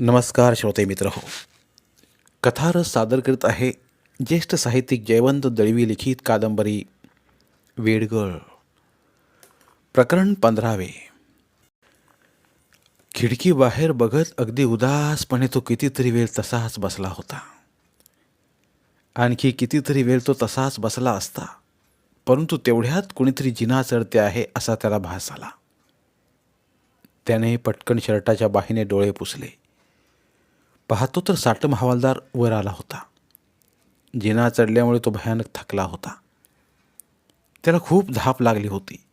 नमस्कार श्रोते मित्र हो. कथारस सादर करीत आहे ज्येष्ठ साहित्यिक जयवंत दळवी लिखित कादंबरी वेडगळ. प्रकरण पंधरावे. खिडकी बाहेर बघत अगदी उदासपणे तो कितीतरी वेळ तसाच बसला होता. आणखी कितीतरी वेळ तो तसाच बसला असता परंतु तेवढ्यात कुणीतरी जिना चढते आहे असा त्याला भास आला. त्याने पटकन शर्टाच्या बाहीने डोळे पुसले. पाहतो तर साटम हवालदार वर आला होता. जिना चढल्यामुळे तो भयानक थकला होता. त्याला खूप धाप लागली होती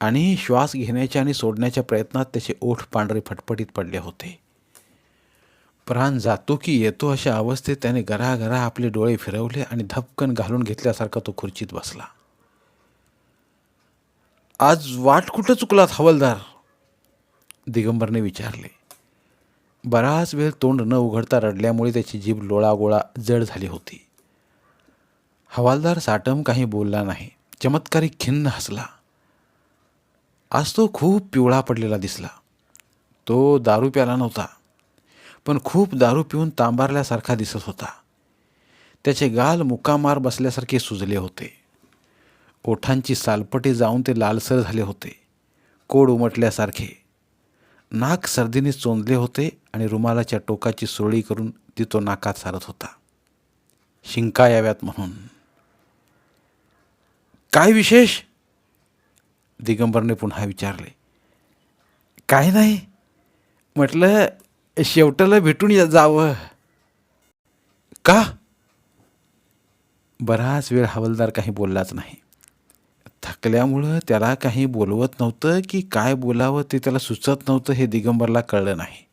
आणि श्वास घेण्याच्या आणि सोडण्याच्या प्रयत्नात त्याचे ओठ पांढरे फटफटीत पडले होते. प्राण जातो की येतो अशा अवस्थेत त्याने गरागरा आपले डोळे फिरवले आणि धपकन घालून घेतल्यासारखा तो खुर्चीत बसला. आज वाट कुठं चुकलात हवलदार? दिगंबरने विचारले. बराच वेळ तोंड न उघडता रडल्यामुळे त्याची जीभ लोळागोळा जड झाली होती. हवालदार साटम काही बोलला नाही. चमत्कारी खिन्न हसला. आज तो खूप पिवळा पडलेला दिसला. तो दारू प्याला नव्हता पण खूप दारू पिऊन तांबारल्यासारखा दिसत होता. त्याचे गाल मुकामार बसल्यासारखे सुजले होते. ओठांची सालपटी जाऊन ते लालसर झाले होते. कोड उमटल्यासारखे. नाक सर्दीने चोंदले होते आणि रुमालाच्या टोकाची सोळी करून ती तो नाकात सारत होता. शिंका याव्यात म्हणून. काय विशेष? दिगंबरने पुन्हा विचारले. काय नाही. म्हटलं शेवटाला भेटून या जावं. का? बराच वेळ हवालदार काही बोललाच नाही. थकल्यामुळं त्याला काही बोलवत नव्हतं की काय बोलावं ते त्याला सुचत नव्हतं हे दिगंबरला कळलं नाही.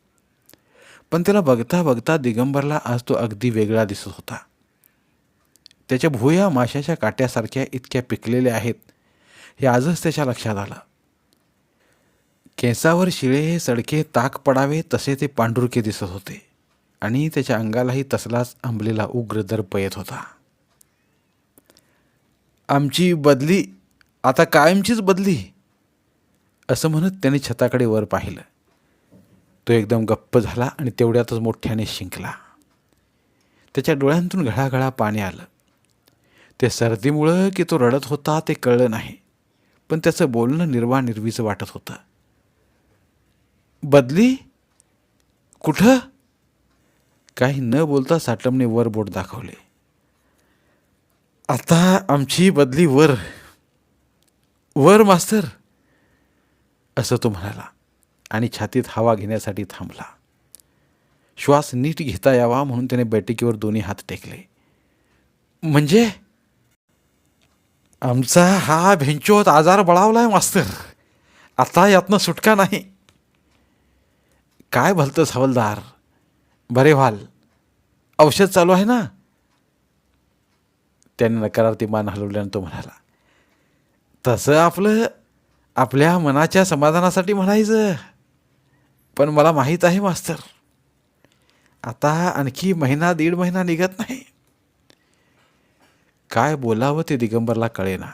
पण त्याला बघता बघता दिगंबरला आज तो अगदी वेगळा दिसत होता. त्याच्या भुया माशाच्या काट्यासारख्या इतक्या पिकलेल्या आहेत हे आजच त्याच्या लक्षात आलं. केसावर शिळे सडके ताक पडावे तसे ते पांढुरके दिसत होते आणि त्याच्या अंगालाही तसलाच आंबलेला उग्र दर्प येत होता. आमची बदली आता कायमचीच बदली असं म्हणत त्याने छताकडे वर पाहिलं. तो एकदम गप्प झाला आणि तेवढ्यातच मोठ्याने शिंकला. त्याच्या डोळ्यांतून घळाघळा पाणी आलं. ते सर्दीमुळं की तो रडत होता ते कळलं नाही पण त्याचं बोलणं निर्वा निर्वीचं वाटत होतं. बदली? कुठं? काही न बोलता साटमने वर बोट दाखवले. आता आमची बदली वर. वर मास्तर असं तो म्हणाला. आणि छातीत हवा घेण्यासाठी थांबला. श्वास नीट घेता यावा म्हणून त्याने बैठकीवर दोन्ही हात टेकले. म्हणजे? आमचा हा भेंचोत आजार बळावलाय मास्तर. आता यातनं सुटका नाही. काय भलतंच हवलदार. बरे व्हाल. औषध चालू आहे ना? त्याने नकारार्थी मान हलवल्यानं तो म्हणाला तसं आपलं आपल्या मनाच्या समाधानासाठी म्हणायचं. पण मला माहीत आहे मास्तर. आता आणखी महिना दीड महिना निघत नाही. काय बोलावं ते दिगंबरला कळेना.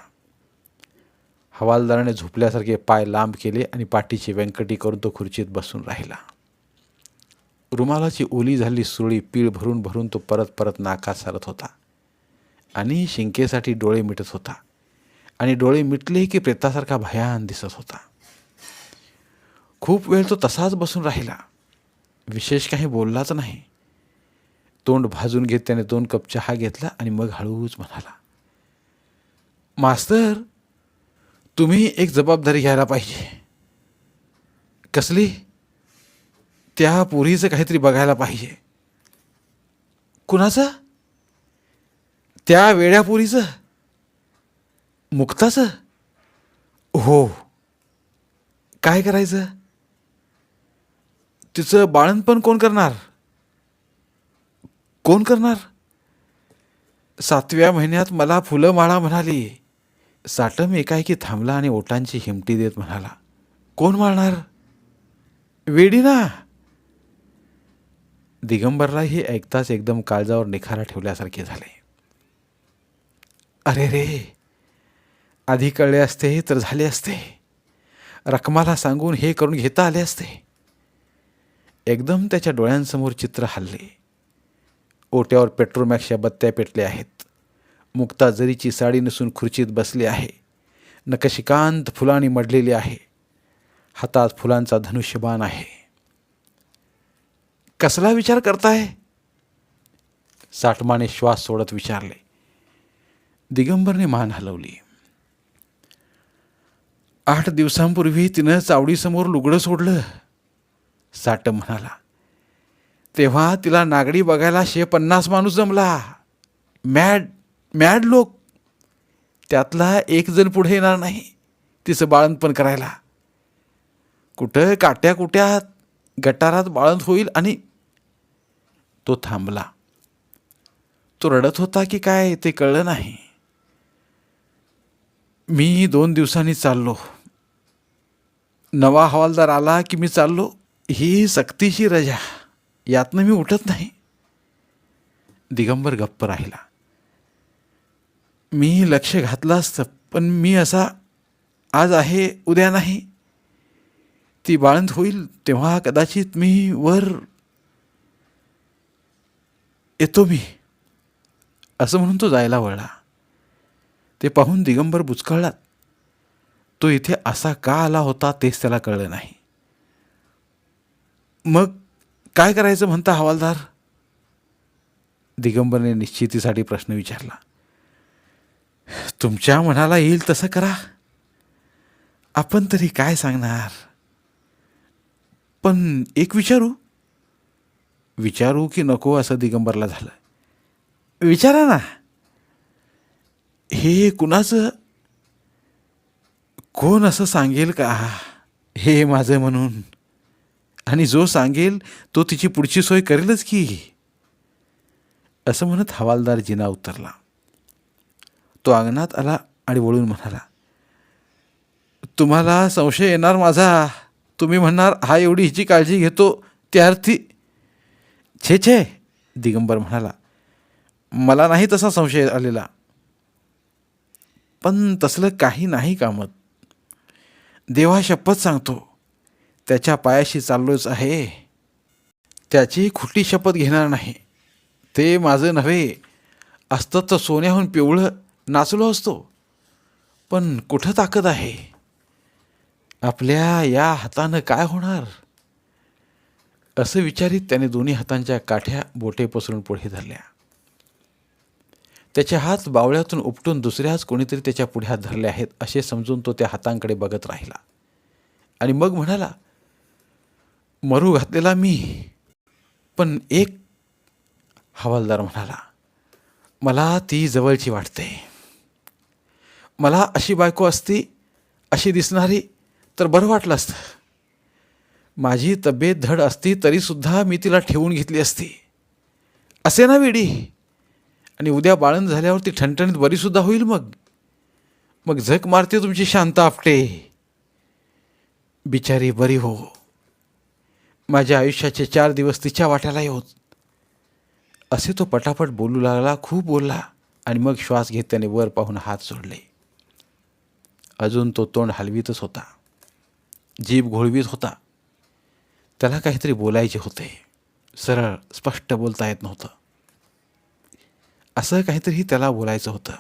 हवालदाराने झोपल्यासारखे पाय लांब केले आणि पाठीची व्यंकटी करून तो खुर्चीत बसून राहिला. रुमालाची ओली झाली सुरळी पीळ भरून भरून तो परत परत नाकात सारत होता. आणि शिंकेसाठी डोळे मिटत होता. आणि डोळे मिटले की प्रेतासारखा भयान दिसत होता. खूप वेळ तो तसाच बसून राहिला. विशेष काही बोललाच नाही. तोंड भाजून घेत त्याने दोन कप चहा घेतला आणि मग हळूच म्हणाला मास्तर तुम्ही एक जबाबदारी घ्यायला पाहिजे. कसली? त्या पोरीचं काहीतरी बघायला पाहिजे. कुणाचं? त्या वेड्यापुरीचं मुक्ताचं? हो. काय करायचं? तिचं बाळणपण कोण करणार? कोण करणार? सातव्या महिन्यात मला फुलं माळा म्हणाली. साटम एकाएकी थांबला आणि ओटांची हिमटी देत म्हणाला कोण मारणार? वेडी ना दिगंबरला हे ऐकताच एकदम काळजावर निखारा ठेवल्यासारखे झाले. अरे रे आधी कळले असते तर झाले असते. रकमाला सांगून हे करून घेता आले असते. एकदम त्याच्या डोळ्यांसमोर चित्र हल्ले. ओट्यावर पेट्रोमॅक्सच्या बत्त्या पेटल्या आहेत. मुक्ता जरीची साडी नसून खुर्चीत बसली आहे. नकशिकांत फुलांनी मडलेली आहे. हातात फुलांचा धनुष्यबाण आहे. कसला विचार करताय? साठमाने श्वास सोडत विचारले. दिगंबरने मान हलवली. आठ दिवसांपूर्वी तिनं चावडीसमोर लुगडं सोडलं. साट म्हणाला तेव्हा तिला नागडी बघायला शे पन्नास माणूस जमला. मॅड मॅड लोक. त्यातला एक जण पुढे येणार नाही तिचं बाळंतपण करायला. कुठं काट्या कुट्यात गटारात बाळंत होईल आणि तो थांबला. तो रडत होता की काय ते कळलं नाही. मी दोन दिवसांनी चाललो. नवा हवालदार आला की मी चाललो. ही सक्तीची रजा यातनं मी उठत नाही. दिगंबर गप्प राहिला. मी लक्ष घातलं असतं पण मी असा आज आहे उद्या नाही. ती बाळंत होईल तेव्हा कदाचित मी वर येतो मी असं म्हणून तो जायला वळला. ते पाहून दिगंबर बुचकळलात तो इथे असा का आला होता तेच त्याला कळलं नाही. मग काय करायचं म्हणता हवालदार? दिगंबरने निश्चितीसाठी प्रश्न विचारला. तुमच्या मनाला येईल तसं करा. आपण तरी काय सांगणार? पण एक विचारू? विचारू की नको असं दिगंबरला झालं. विचारा ना. हे कुणाचं? कोण असं सांगेल का? हे माझं म्हणून. आणि जो सांगेल तो तिची पुढची सोय करेलच की. असं म्हणत हवालदार जिना उतरला. तो अंगणात आला आणि वळून म्हणाला तुम्हाला संशय येणार माझा. तुम्ही म्हणणार हा एवढी हिची काळजी घेतो त्या अर्थी छे छे दिगंबर म्हणाला मला नाही तसा संशय आलेला. पण तसलं काही नाही कामत. देवा शपथ सांगतो. त्याच्या पायाशी चाललोच आहे. त्याची खोटी शपथ घेणार नाही. ते माझं नव्हे. असतं तर सोन्याहून पिवळं नाचलो असतो. पण कुठं ताकद आहे? आपल्या या हातानं काय होणार? असं विचारित त्याने दोन्ही हातांच्या काठ्या बोटे पसरून पुढे धरल्या. त्याचे हात बावळ्यातून उपटून दुसऱ्याच कोणीतरी त्याच्या पुढ्यात धरले आहेत असे समजून तो त्या हातांकडे बघत राहिला. आणि मग म्हणाला मरू घातलेला मी. पण एक हवालदार म्हणाला मला ती जवळची वाटते. मला अशी बायको असती अशी दिसणारी तर बरं वाटलं असतं. माझी तब्येत धड असती तरीसुद्धा मी तिला ठेवून घेतली असती. असे ना वेडी? आणि उद्या बाळण झाल्यावर ती ठणठणीत बरीसुद्धा होईल मग. मग झक मारते तुमची शांत आपटे. बिचारी बरी हो. माझ्या आयुष्याचे चार दिवस तिच्या वाट्याला येऊत असे तो पटापट बोलू लागला खूप बोलला आणि मग श्वास घेत त्याने वर पाहून हात सोडले अजून तो तोंड हलवीतच होता. जीभ घोळवीत होता. त्याला काहीतरी बोलायचे होते. सरळ स्पष्ट बोलता येत नव्हतं. असं काहीतरी त्याला बोलायचं होतं.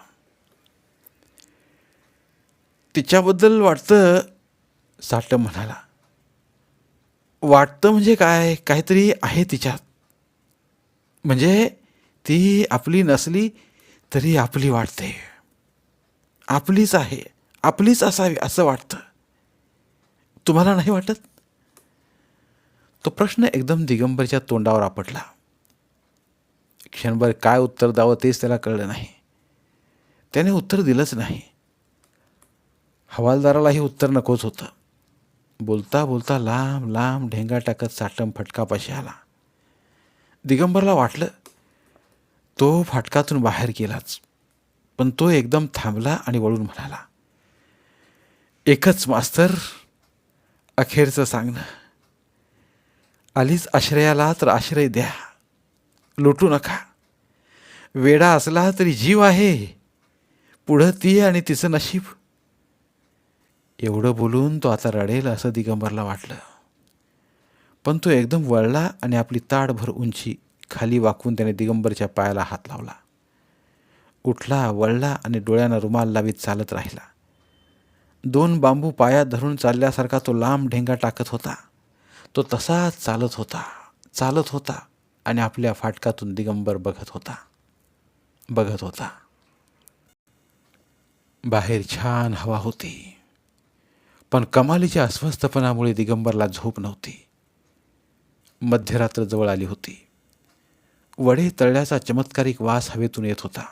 तिच्याबद्दल वाटतं साटम म्हणाला. वाटतं म्हणजे काय? काहीतरी आहे तिच्यात. म्हणजे ती आपली नसली तरी आपली वाटते. आपलीच आहे. आपलीच असावी असं वाटतं. तुम्हाला नाही वाटत? तो प्रश्न एकदम दिगंबरच्या तोंडावर आपटला. क्षणभर काय उत्तर द्यावं तेच त्याला कळलं नाही. त्याने उत्तर दिलंच नाही. हवालदारालाही उत्तर नकोच होतं. बोलता बोलता लांब लांब ढेंगा टाकत साटम फटकापाशी आला. दिगंबरला वाटलं तो फाटकातून बाहेर गेलाच पण तो एकदम थांबला आणि वळून म्हणाला एकच मास्तर अखेरचं सांगणं. आलीच आश्रयाला तर आश्रय द्या लुटू नका. वेडा असला तरी जीव आहे पुढं ती आणि तिचं नशीब एवढं बोलून तो आता रडेल असं दिगंबरला वाटलं. पण तो एकदम वळला आणि आपली ताडभर उंची खाली वाकवून त्याने दिगंबरच्या पायाला हात लावला. उठला वळला आणि डोळ्यानं रुमाल लावीत चालत राहिला. दोन बांबू पायात धरून चालल्यासारखा तो लांब ढेंगा टाकत होता. तो तसाच चालत होता चालत होता आणि आपल्या फाटकातून दिगंबर बघत होता बघत होता. बाहेर छान हवा होती. पण कमालीच्या अस्वस्थपणामुळे दिगंबरला झोप नव्हती. मध्यरात्र जवळ आली होती. वडे तळल्याचा चमत्कारिक वास हवेतून येत होता.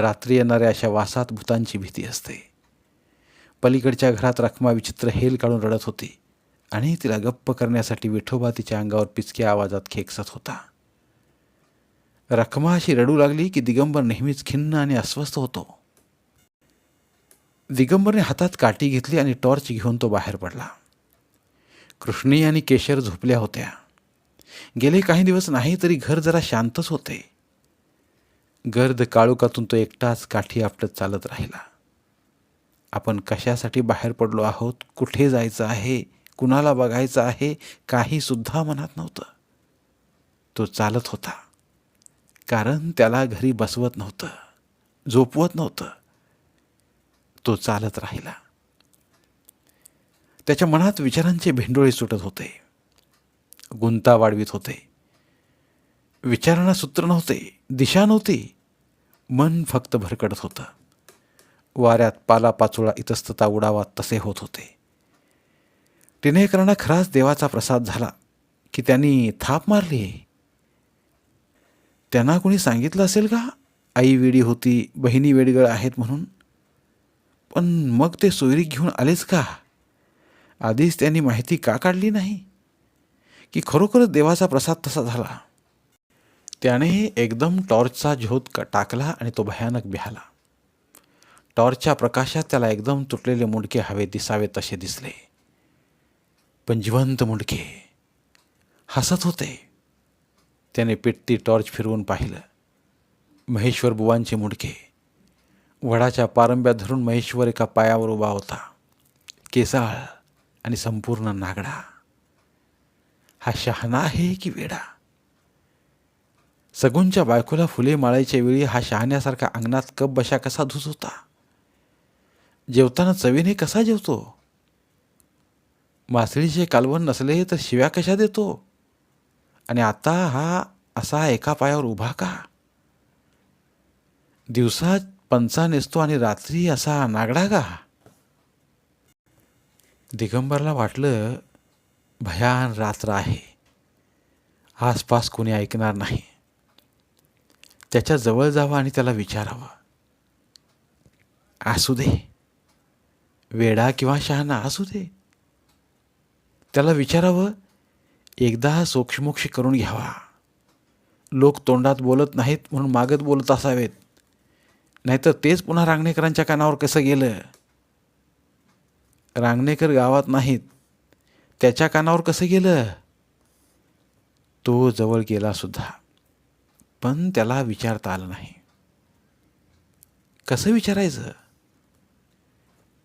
रात्री येणाऱ्या अशा वासात भूतांची भीती असते. पलीकडच्या घरात रखमा विचित्र हेल काढून रडत होती आणि तिला गप्प करण्यासाठी विठोबा तिच्या अंगावर पिचक्या आवाजात खेकसत होता. रखमा अशी रडू लागली की दिगंबर नेहमीच खिन्न आणि अस्वस्थ होतो. दिगंबरने हातात काठी घेतली आणि टॉर्च घेऊन तो बाहेर पडला. कृष्णी आणि केशर झोपल्या होत्या. गेले काही दिवस नाही तरी घर जरा शांतच होते. गर्द काळोखातून तो एकटाच काठी आपटत चालत राहिला. आपण कशासाठी बाहेर पडलो आहोत? कुठे जायचं आहे? कुणाला बघायचं आहे? काहीसुद्धा मनात नव्हतं. तो चालत होता. कारण त्याला घरी बसवत नव्हतं. झोपवत नव्हतं. तो चालत राहिला. त्याच्या मनात विचारांचे भेंडोळे सुटत होते. गुंता वाढवित होते. विचारांना सूत्र नव्हते दिशा नव्हती. मन फक्त भरकडत होतं. वाऱ्यात पालापाचोळा इतस्तता उडावा तसे होत होते. टिनेकरांना खराच देवाचा प्रसाद झाला की त्यांनी थाप मारली. त्यांना कोणी सांगितलं असेल का? आई वेडी होती बहिणी वेडगळ आहेत म्हणून? पण मग ते सोयरी घेऊन आलेच का? आधीच त्यांनी माहिती का काढली नाही? की खरोखरच देवाचा प्रसाद तसा झाला. त्याने एकदम टॉर्चचा झोत टाकला आणि तो भयानक बिहाला. टॉर्चच्या प्रकाशात त्याला एकदम तुटलेले मुंडके हवे दिसावे तसे दिसले. पण जिवंत मुंडके. हसत होते. त्याने पिटती टॉर्च फिरवून पाहिलं. महेश्वर बुवांचे मुंडके. वडाच्या पारंब्या धरून महेश्वर एका पायावर उभा होता. केसाळ आणि संपूर्ण नागडा. हा शहाणा आहे की वेडा? सगुनच्या बायकोला फुले माळायच्या वेळी हा शहाण्यासारखा अंगणात कप बशा कसा धुत होता जेवताना चवीने कसा जेवतो? मासळीचे कालवण नसले तर शिव्या कशा देतो? आणि आता हा असा एका पायावर उभा का? दिवसात पंचा नेसतो आणि रात्री असा नागडा का दिगंबरला वाटलं भयान रात्र आहे. आसपास कोणी ऐकणार नाही. त्याच्याजवळ जावं आणि त्याला विचारावं. असू दे. वेडा किंवा शहाणा असू दे. त्याला विचारावं एकदा सोक्षमोक्ष करून घ्यावा. लोक तोंडात बोलत नाहीत म्हणून मागत बोलत असावेत. नाहीतर तेच पुन्हा रांगणेकरांच्या कानावर कसं गेलं? रांगणेकर गावात नाहीत. त्याच्या कानावर कसं गेलं? तो जवळ गेला सुद्धा. पण त्याला विचारता आलं नाही. कसं विचारायचं?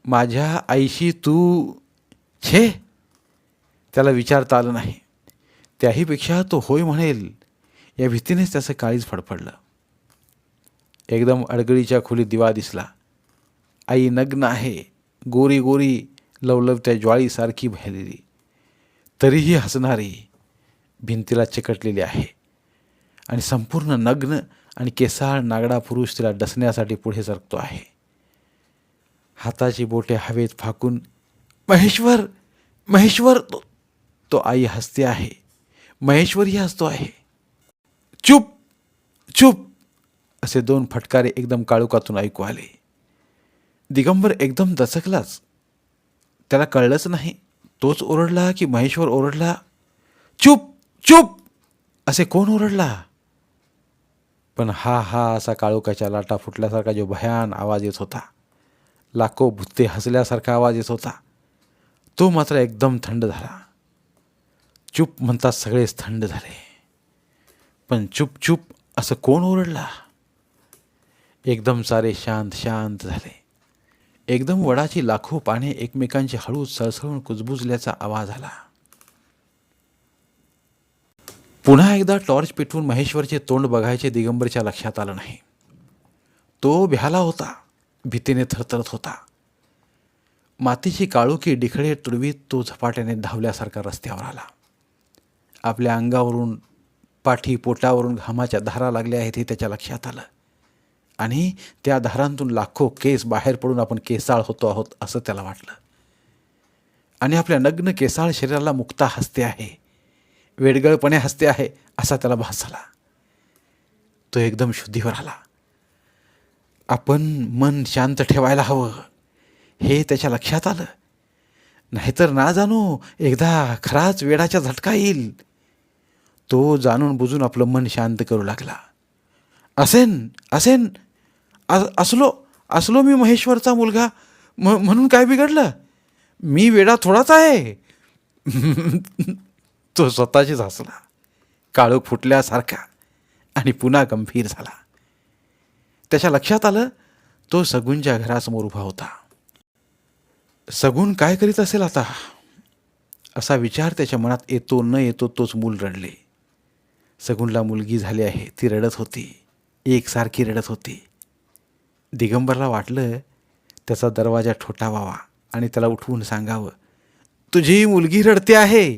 माझ्या आईशी तू छे? त्याला विचारता आलं नाही. त्याहीपेक्षा तो होय म्हणेल. या भीतीनेच त्याचं काळीच फडफडलं. एकदम अडगळीच्या खोलीत दिवा दिसला. आई नग्न आहे. गोरी गोरी लवलवत्या ज्वाळीसारखी भरलेली. तरीही हसणारी भिंतीला चिकटलेली आहे. आणि संपूर्ण नग्न आणि केसाळ नागडा पुरुष तिला डसण्यासाठी पुढे सरकतो आहे. हाताची बोटे हवेत फाकून महेश्वर महेश्वर तो तो आई हसते आहे. महेश्वरही हसतो आहे. चुप चुप. असे दोन फटकारे एकदम काळोखातून ऐकू आले. दिगंबर एकदम दचकलाच. त्याला कळलंच नाही तोच ओरडला की महेश्वर ओरडला चुप चुप! असे कोण ओरडला? पण हा हा असा काळोखाच्या लाटा फुटल्यासारखा जो भयान आवाज येत होता लाखो भुत्ते हसल्यासारखा आवाज येत होता तो मात्र एकदम थंड झाला. चुप म्हणतात सगळेच थंड झाले. पण चूप चूप असं कोण ओरडला? एकदम सारे शांत शांत झाले. एकदम वडाची लाखो पाने एकमेकांची हळू सळसळून कुजबुजल्याचा आवाज आला. पुन्हा एकदा टॉर्च पेटवून महेश्वरचे तोंड बघायचे दिगंबरच्या लक्षात आलं नाही. तो भ्याला होता भीतीने थरथरत होता. मातीची काळुकी डिखळे तुडवीत तो झपाट्याने धावल्यासारखा रस्त्यावर आला. आपल्या अंगावरून पाठी पोटावरून घामाच्या धारा लागल्या आहेत हे त्याच्या लक्षात आलं. आणि त्या धारांतून लाखो केस बाहेर पडून आपण केसाळ होतो आहोत असं त्याला वाटलं. आणि आपल्या नग्न केसाळ शरीराला मुक्ता हसते आहे वेडगळपणे हसते आहे असा त्याला भास झाला. तो एकदम शुद्धीवर आला. आपण मन शांत ठेवायला हवं हे त्याच्या लक्षात आलं. नाहीतर ना जाणो एकदा खराच वेडाचा झटका येईल. तो जाणून बुजून आपलं मन शांत करू लागला. असेन असेन अस असलो असलो मी महेश्वरचा मुलगा म म्हणून काय बिघडलं? मी वेडा थोडाच आहे. तो स्वतःशीच हसला काळोख फुटल्यासारखा आणि पुन्हा गंभीर झाला. त्याच्या लक्षात आलं तो सगूनच्या घरासमोर उभा होता. सगून काय करीत असेल आता? असा विचार त्याच्या मनात येतो न येतो तोच मूल रडले. सगुणला मुलगी झाली आहे ती रडत होती. एकसारखी रडत होती. दिगंबरला वाटलं त्याचा दरवाजा ठोठावावा आणि त्याला उठवून सांगावं तुझी मुलगी रडते आहे.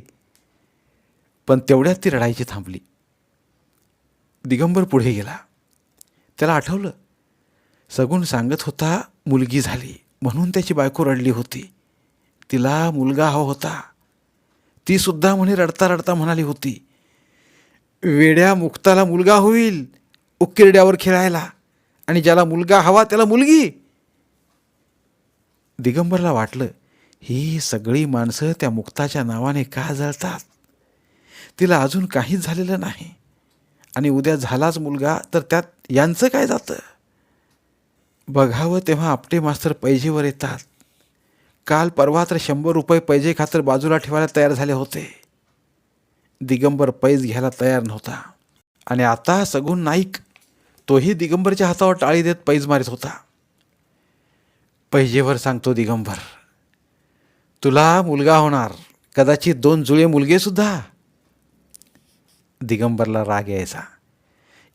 पण तेवढ्यात ती रडायची थांबली. दिगंबर पुढे गेला. त्याला आठवलं सगून सांगत होता मुलगी झाली म्हणून त्याची बायको रडली होती. तिला मुलगा हवा होता. ती सुद्धा म्हणे रडता रडता म्हणाली होती. वेड्या मुक्ताला मुलगा होईल उकिरड्यावर खेळायला. आणि ज्याला मुलगा हवा त्याला मुलगी. दिगंबरला वाटलं ही सगळी माणसं त्या मुक्ताच्या नावाने का जळतात? तिला अजून काहीच झालेलं नाही. आणि उद्या झालाच मुलगा तर त्यात यांचं काय जातं? बघावं तेव्हा आपटे मास्तर पैजेवर येतात. काल परवा तर शंभर रुपये पैजे खातर बाजूला ठेवायला तयार झाले होते. दिगंबर पैज घ्यायला तयार नव्हता. आणि आता सगून नाईक तोही दिगंबरच्या हातावर टाळी देत पैज मारित होता. पैजेवर सांगतो दिगंबर तुला मुलगा होणार कदाचित दोन जुळे मुलगे सुद्धा. दिगंबरला राग यायचा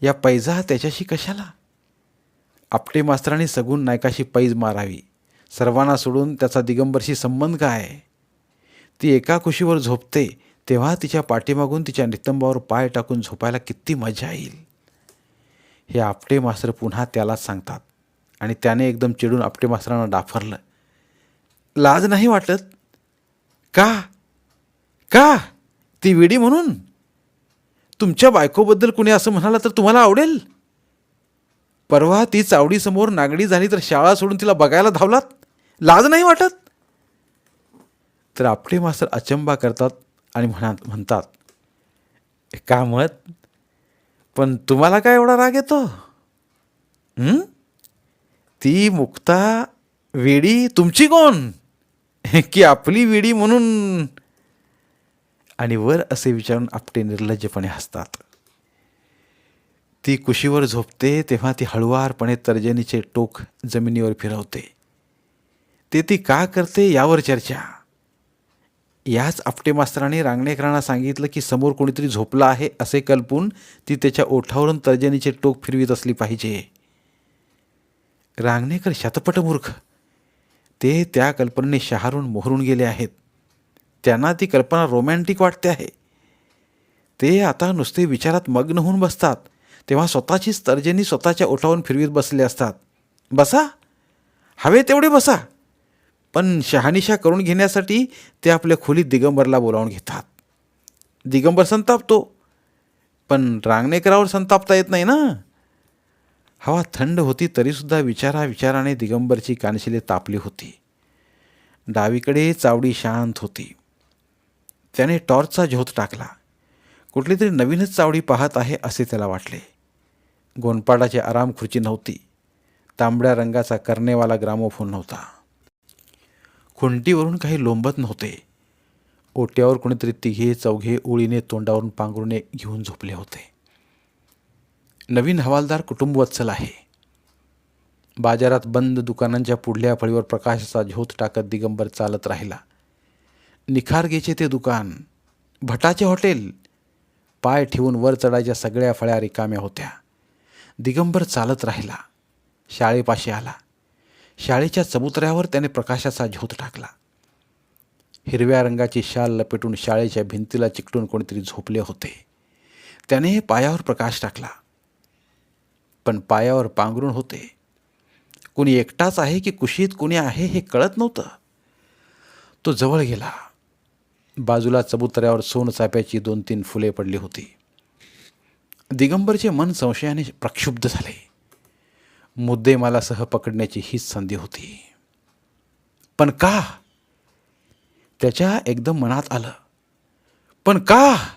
या पैजा त्याच्याशी कशाला? आपटे मास्तरांनी सगून नायकाशी पैज मारावी सर्वांना सोडून त्याचा दिगंबरशी संबंध काय? ती एका कुशीवर झोपते तेव्हा तिच्या पाठीमागून तिच्या नितंबावर पाय टाकून झोपायला किती मजा येईल. हे आपटे मास्तर पुन्हा त्यालाच सांगतात. आणि त्याने एकदम चिडून आपटे मास्तरांना डाफरलं. लाज नाही वाटत? का? का? ती वेडी म्हणून? तुमच्या बायकोबद्दल कुणी असं म्हणाला तर तुम्हाला आवडेल? परवा ती चावडीसमोर नागडी झाली तर शाळा सोडून तिला बघायला धावलात? लाज नाही वाटत? तर आपटे मास्तर अचंबा करतात आणि म्हणा म्हणतात का मत पण तुम्हाला काय एवढा राग येतो? ती मुक्ता वेडी तुमची कोण? की आपली वेडी म्हणून? आणि वर असे विचारून आपटे निर्लज्जपणे हसतात. ती कुशीवर झोपते तेव्हा ती हळुवारपणे तर्जनीचे टोक जमिनीवर फिरवते. ते ती का करते यावर चर्चा. याच आपटे मास्तराने रांगणेकरांना सांगितलं की समोर कोणीतरी झोपलं आहे असे कल्पून ती त्याच्या ओठावरून तर्जनीचे टोक फिरवीत असली पाहिजे. रांगणेकर शतपट मूर्ख. ते त्या कल्पनेने शहारून मोहरून गेले आहेत. त्यांना ती कल्पना रोमॅन्टिक वाटते आहे. ते आता नुसते विचारात मग्न होऊन बसतात. तेव्हा स्वतःचीच तर्जनी स्वतःच्या ओठावरून फिरवीत बसले असतात. बसा. हवे तेवढे बसा. पण शहानिशा करून घेण्यासाठी ते आपल्या खोलीत दिगंबरला बोलावून घेतात. दिगंबर संतापतो पण रांगणेकरावर संतापता येत नाही ना? हवा थंड होती तरीसुद्धा विचारा विचाराने दिगंबरची कानशिले तापली होती. डावीकडे चावडी शांत होती. त्याने टॉर्चचा झोत टाकला. कुठली तरी नवीनच चावडी पाहत आहे असे त्याला वाटले. गोंडपाडाची आराम खुर्ची नव्हती. तांबड्या रंगाचा करणेवाला ग्रामोफोन नव्हता. खुंटीवरून काही लोंबत नव्हते. ओट्यावर कोणीतरी तिघे चौघे ओळीने तोंडावरून पांघरुणे घेऊन झोपले होते. नवीन हवालदार कुटुंबवत्सल आहे. बाजारात बंद दुकानांच्या पुढल्या फळीवर प्रकाशाचा झोत टाकत दिगंबर चालत राहिला. निखारगेचे ते दुकान. भटाचे हॉटेल. पाय ठेवून वर चढायच्या सगळ्या फळ्या रिकाम्या होत्या. दिगंबर चालत राहिला. शाळेपाशी आला. शाळेच्या चबुतऱ्यावर त्याने प्रकाशाचा झोत टाकला. हिरव्या रंगाची शाल लपेटून शाळेच्या भिंतीला चिकटून कोणीतरी झोपले होते. त्याने पायावर प्रकाश टाकला. पण पायावर पांघरून होते. कुणी एकटाच आहे की कुशीत कुणी आहे हे कळत नव्हतं. तो जवळ गेला. बाजूला चबुतऱ्यावर सोनचाप्याची दोन तीन फुले पडली होती. दिगंबरचे मन संशयाने प्रक्षुब्ध झाले. मुद्देमालासह पकडण्याची हीच संधी होती. पण का? त्याच्या एकदम मनात आलं. पण का?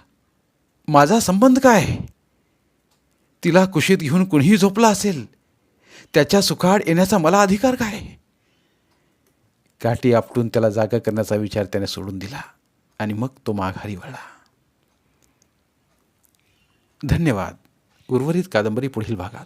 माझा संबंध काय? तिला कुशीत घेऊन कुणीही झोपला असेल. त्याच्या सुखाड येण्याचा मला अधिकार काय? काठी आपटून त्याला जागा करण्याचा विचार त्याने सोडून दिला आणि मग तो माघारी वळला. धन्यवाद. उर्वरित कादंबरी पुढील भागात.